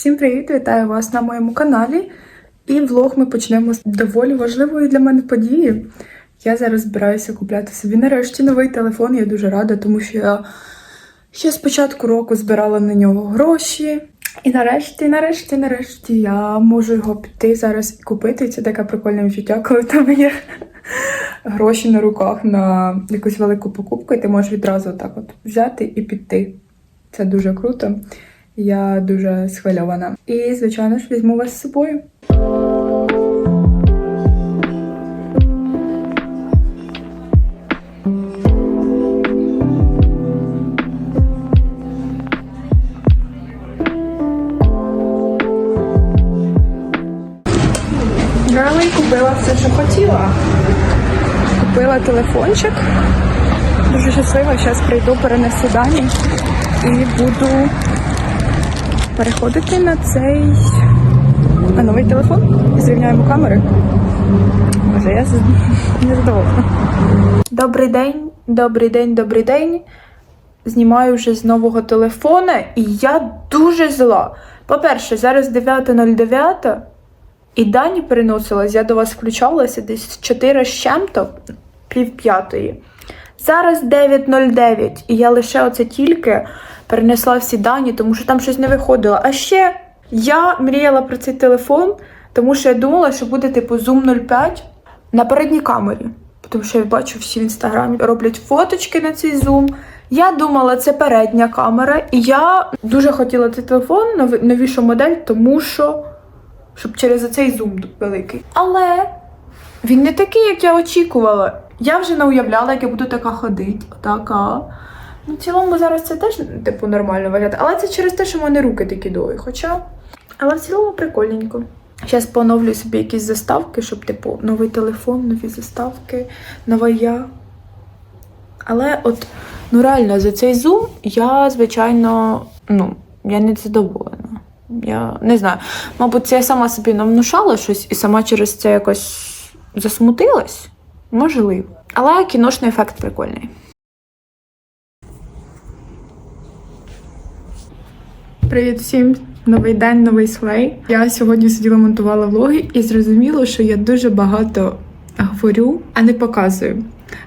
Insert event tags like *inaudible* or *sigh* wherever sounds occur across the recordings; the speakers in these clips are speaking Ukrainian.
Всім привіт! Вітаю вас на моєму каналі. І влог ми почнемо з доволі важливої для мене події. Я зараз збираюся купляти собі нарешті новий телефон. Я дуже рада, тому що я ще з початку року збирала на нього гроші. І нарешті, нарешті, нарешті я можу його піти зараз і купити. Це таке прикольне відчуття, коли тебе є гроші на руках на якусь велику покупку, і ти можеш відразу так от взяти і піти. Це дуже круто. Я дуже схвильована. І, звичайно ж, візьму вас з собою. І купила все, що хотіла. Купила телефончик. Дуже щаслива. Зараз прийду, перенесу дані і буду переходити на цей на новий телефон. Зрівняємо камери. Боже, я не задоволена. Добрий день, добрий день, добрий день. Знімаю вже з нового телефона, і я дуже зла. По-перше, зараз 9.09, і дані переносилась, я до вас включалася десь 4 з чим-то, пів п'ятої. Зараз 9.09, і я лише оце тільки перенесла всі дані, тому що там щось не виходило. А ще я мріяла про цей телефон, тому що я думала, що буде типу Zoom 05 на передній камері. Тому що я бачу всі в інстаграмі роблять фоточки на цей Zoom. Я думала, це передня камера, і я дуже хотіла цей телефон, новішу модель, тому що щоб через цей зум великий. Але він не такий, як я очікувала. Я вже не уявляла, як я буду така ходити. Отака. Ну, в цілому зараз це теж, типу, нормально виглядає. Але це через те, що в мене руки такі довгі. Хоча. Але в цілому прикольненько. Зараз поновлю собі якісь заставки, щоб, типу, новий телефон, нові заставки, нова я. Але от, ну реально, за цей зум я, звичайно, ну, я не задоволена. Я не знаю. Мабуть, це я сама собі навнушала щось і сама через це якось засмутилась. Можливо. Але кіношний ефект прикольний. Привіт всім! Новий день, новий слей. Я сьогодні сиділа монтувала влоги і зрозуміло, що я дуже багато говорю, а не показую.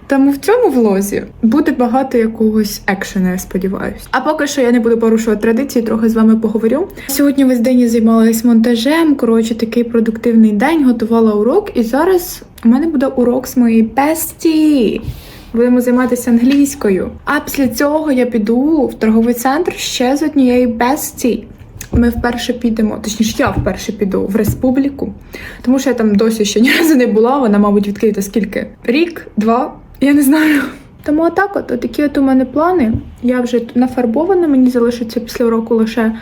Тому в цьому влозі буде багато якогось екшену, я сподіваюся. А поки що я не буду порушувати традиції, трохи з вами поговорю. Сьогодні весь день я займалась монтажем. Коротше, такий продуктивний день, готувала урок, і зараз у мене буде урок з моєї бесті. Будемо займатися англійською. А після цього я піду в торговий центр ще з однією бесті. Ми вперше підемо, точніше, я вперше піду в республіку, тому що я там досі ще ні разу не була. Вона, мабуть, відкрита скільки? Рік, два, я не знаю. Тому отак, от, такі от у мене плани. Я вже нафарбована, мені залишиться після уроку лише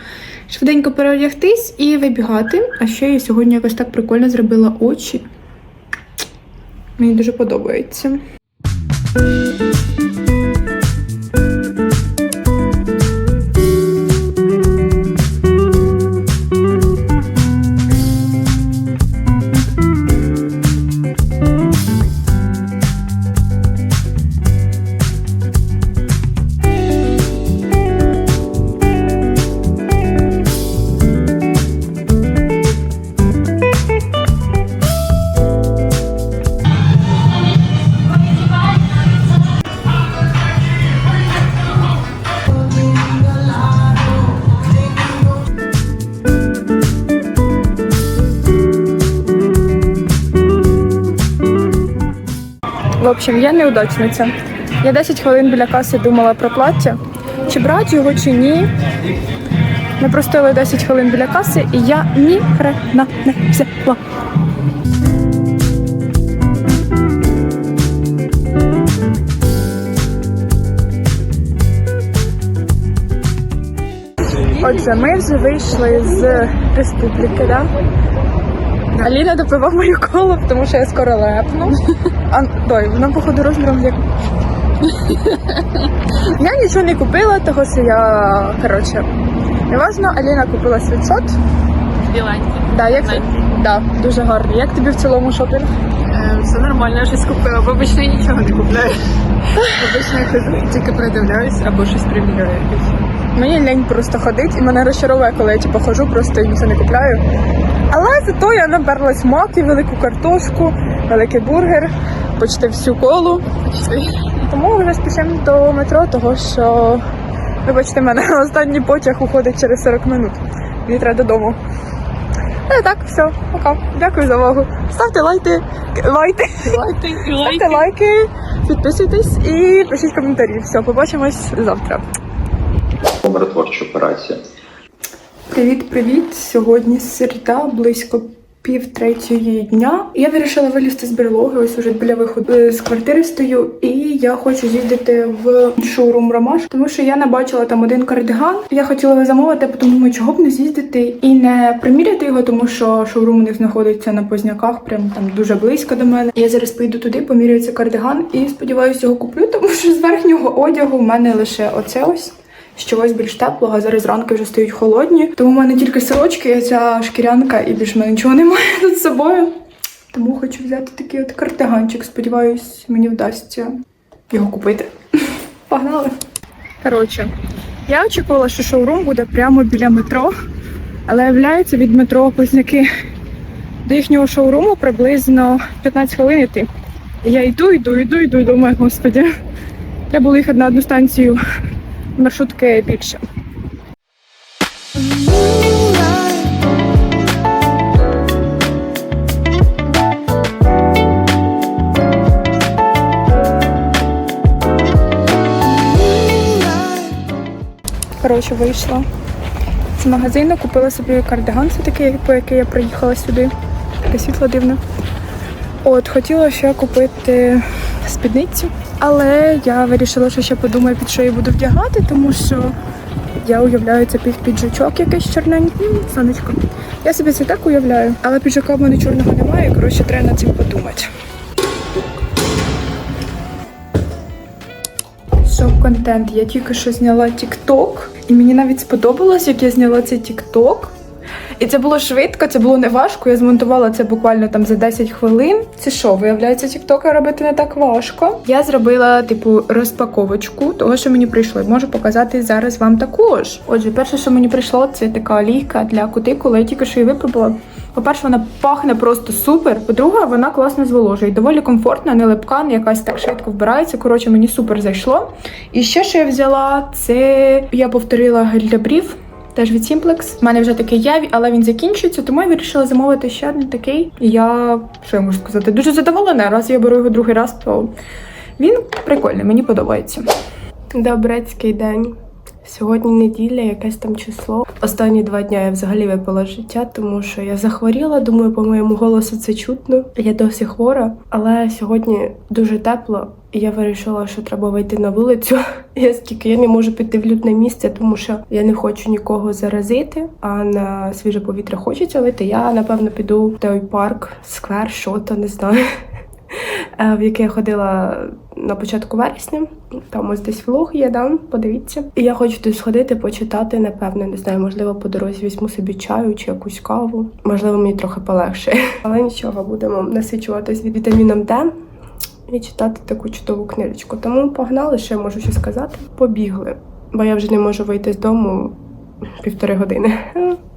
швиденько переодягтись і вибігати. А ще я сьогодні якось так прикольно зробила очі. Мені дуже подобається. Общем, я неудачниця. Я 10 хвилин біля каси думала про плаття, чи брати його, чи ні. Ми простояли 10 хвилин біля каси, і я ні хрена не взяла. Отже, ми вже вийшли з республіки, да? Аліна допиває мою колу, тому що я скоро лепну. *laughs* А, той, вона походу розміром як. *laughs* я нічого не купила, того що я, коротше, неважно, Аліна купила світшот. Біленький. Да, як? Да, дуже гарний. Як тобі в цілому шопінг? Е, Все нормально, я щось купила, обично я нічого не купляю. *laughs* Я хожу, тільки придивляюсь або щось приміряю якесь. Мені лень просто ходить, і мене розчаровує, коли я типу, ходжу, просто і нічого не купляю. Але зато я наберлась маки, велику картошку, великий бургер, почти всю колу. Тому вже спішимо до метро, того що, вибачте мене, *laughs* останній потяг уходить через 40 минут. Мені треба додому. Ну так, все, пока. Дякую за увагу. Ставте лайки, лайки, Лайки і ставте лайки, підписуйтесь і пишіть коментарі. Все, побачимось завтра. миротворчу операцію. Привіт, привіт! Сьогодні середа, близько пів третьої дня. Я вирішила вилізти з берлоги, ось уже біля виходу е, з квартири стою, і я хочу з'їздити в шоурум Ромаш, тому що я не бачила там один кардиган. Я хотіла його замовити, тому чого б не з'їздити і не приміряти його, тому що шоурум у них знаходиться на Позняках, прям там дуже близько до мене. Я зараз поїду туди, поміряю цей кардиган і сподіваюся, його куплю, тому що з верхнього одягу в мене лише оце ось з чогось більш теплого. Зараз ранки вже стають холодні. Тому в мене тільки сорочки, ця шкірянка, і більш в мене нічого немає *laughs* з собою. Тому хочу взяти такий от картиганчик. Сподіваюсь, мені вдасться його купити. *laughs* Погнали! Коротше, я очікувала, що шоурум буде прямо біля метро, але являється від метро Позняки до їхнього шоуруму приблизно 15 хвилин йти. Я йду, йду, йду, йду, і думаю, господи, треба було їхати на одну станцію маршрутки більше. Коротше, вийшла з магазину, купила собі кардиган, це такий, по який я приїхала сюди. Таке світло дивне. От, хотіла ще купити спідницю, але я вирішила, що ще подумаю, під що я буду вдягати, тому що я уявляю це під піджачок якийсь чорненький. Сонечко. Я собі це так уявляю, але піджака в мене чорного немає, коротше, треба над цим подумати. Шок-контент. Я тільки що зняла TikTok, і мені навіть сподобалось, як я зняла цей TikTok. І це було швидко, це було не важко. Я змонтувала це буквально там за 10 хвилин. Це що, виявляється, тіктока робити не так важко. Я зробила типу розпаковочку того, що мені прийшло. І можу показати зараз вам також. Отже, перше, що мені прийшло, це така олійка для кутикули. Я тільки що її випробувала. По-перше, вона пахне просто супер. По-друге, вона класно зволожує. Доволі комфортна, не липка, не якась так швидко вбирається. Коротше, мені супер зайшло. І ще, що я взяла, це я повторила гель для брів. Теж від Simplex. У мене вже такий є, але він закінчується, тому я вирішила замовити ще один такий. І я, що я можу сказати, дуже задоволена. Раз я беру його другий раз, то він прикольний, мені подобається. Добрецький день. Сьогодні неділя, якесь там число. Останні два дні я взагалі випала з життя, тому що я захворіла. Думаю, по моєму голосу це чутно. Я досі хвора, але сьогодні дуже тепло. І я вирішила, що треба вийти на вулицю. *laughs* Я скільки я не можу піти в людне місце, тому що я не хочу нікого заразити, а на свіже повітря хочеться вийти. Я напевно піду в той парк, сквер, що то не знаю. *laughs* е, В який я ходила на початку вересня. Там ось десь влог є, да? подивіться. І я хочу туди сходити, почитати, напевно, не знаю, можливо, по дорозі візьму собі чаю чи якусь каву. Можливо, мені трохи полегше. *laughs* Але нічого, будемо насичуватись від вітаміном Д і читати таку чудову книжечку. Тому погнали, я можу ще сказати. Побігли, бо я вже не можу вийти з дому півтори години. *laughs*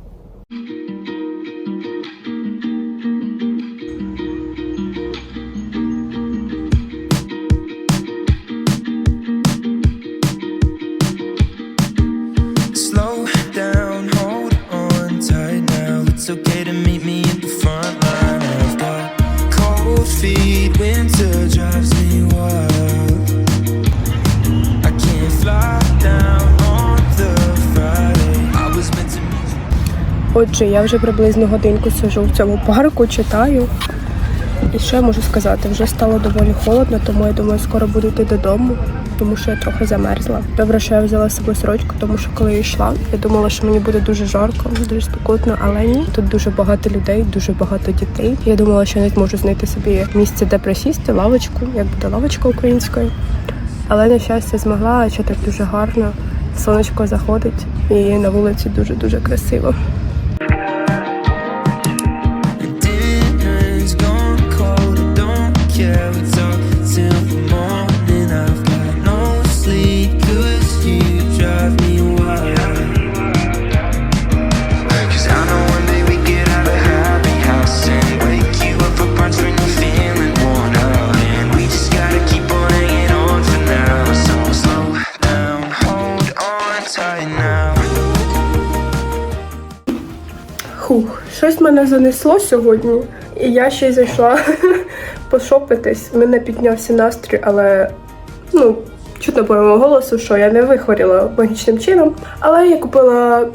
Отже, я вже приблизно годинку сижу в цьому парку, читаю. І що я можу сказати? Вже стало доволі холодно, тому я думаю, скоро буду йти додому, тому що я трохи замерзла. Добре, що я взяла з собою сорочку, тому що коли я йшла, я думала, що мені буде дуже жарко, дуже спекотно, але ні. Тут дуже багато людей, дуже багато дітей. Я думала, що я не зможу знайти собі місце, де присісти, лавочку, як буде лавочка українською. Але на щастя змогла, що так дуже гарно. Сонечко заходить і на вулиці дуже дуже красиво. Мене занесло сьогодні, і я ще й зайшла *laughs* пошопитись. Мене піднявся настрій, але ну, чутно по моєму голосу, що я не вихворіла магічним чином. Але я купила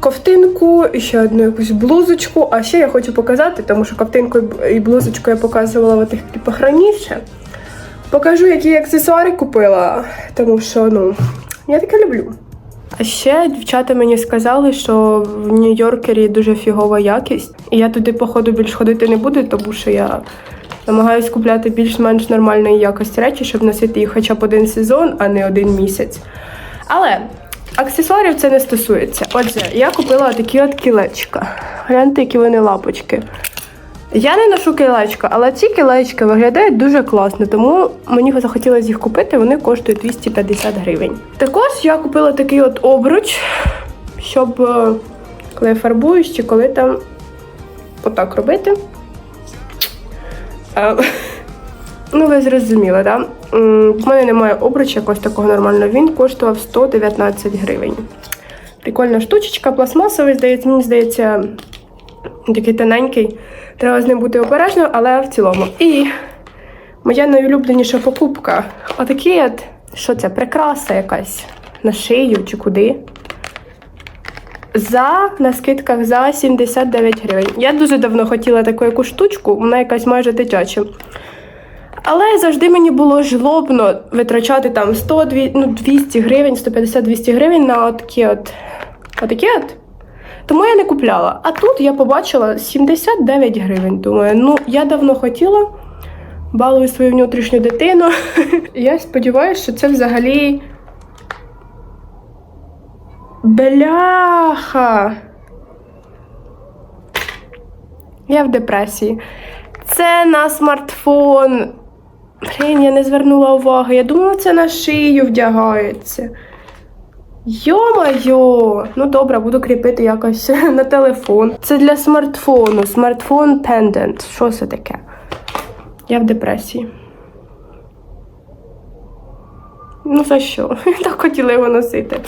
ковтинку і ще одну якусь блузочку. А ще я хочу показати, тому що ковтинку і блузочку я показувала в тих кліпах раніше. Покажу, які аксесуари купила, тому що ну, я таке люблю. А ще дівчата мені сказали, що в Нью-Йоркері дуже фігова якість. І я туди, походу, більш ходити не буду, тому що я намагаюсь купляти більш-менш нормальної якості речі, щоб носити їх хоча б один сезон, а не один місяць. Але аксесуарів це не стосується. Отже, я купила такі от кілечка. Гляньте, які вони лапочки. Я не ношу кілечка, але ці кілечка виглядають дуже класно, тому мені захотілося їх купити, вони коштують 250 гривень. Також я купила такий от обруч, щоб е, коли я фарбуюсь чи коли там отак робити. Е, *laughs* Ну, ви зрозуміли, так? Да? В мене немає обруча якогось такого нормального. Він коштував 119 гривень. Прикольна штучечка, пластмасовий, здається, мені здається, такий тоненький. Треба з ним бути обережним, але в цілому. І моя найулюбленіша покупка. Отакий от, що це, прикраса якась на шию чи куди. За на скидках за 79 гривень. Я дуже давно хотіла таку яку штучку, вона якась майже дитяча. Але завжди мені було жлобно витрачати там 100, 200, ну, 200 гривень, 150-200 гривень на такі от, отакі от. Тому я не купляла. А тут я побачила 79 гривень. Думаю, ну я давно хотіла, балую свою внутрішню дитину. *laughs* Я сподіваюся, що це взагалі. Бляха! Я в депресії. Це на смартфон. Блін, я не звернула уваги. Я думала, це на шию вдягається. Йо-майо! Ну добре, буду кріпити якось *laughs* на телефон. Це для смартфону. Смартфон пендент. Що це таке? Я в депресії. Ну за що? *laughs* Я так хотіла його носити.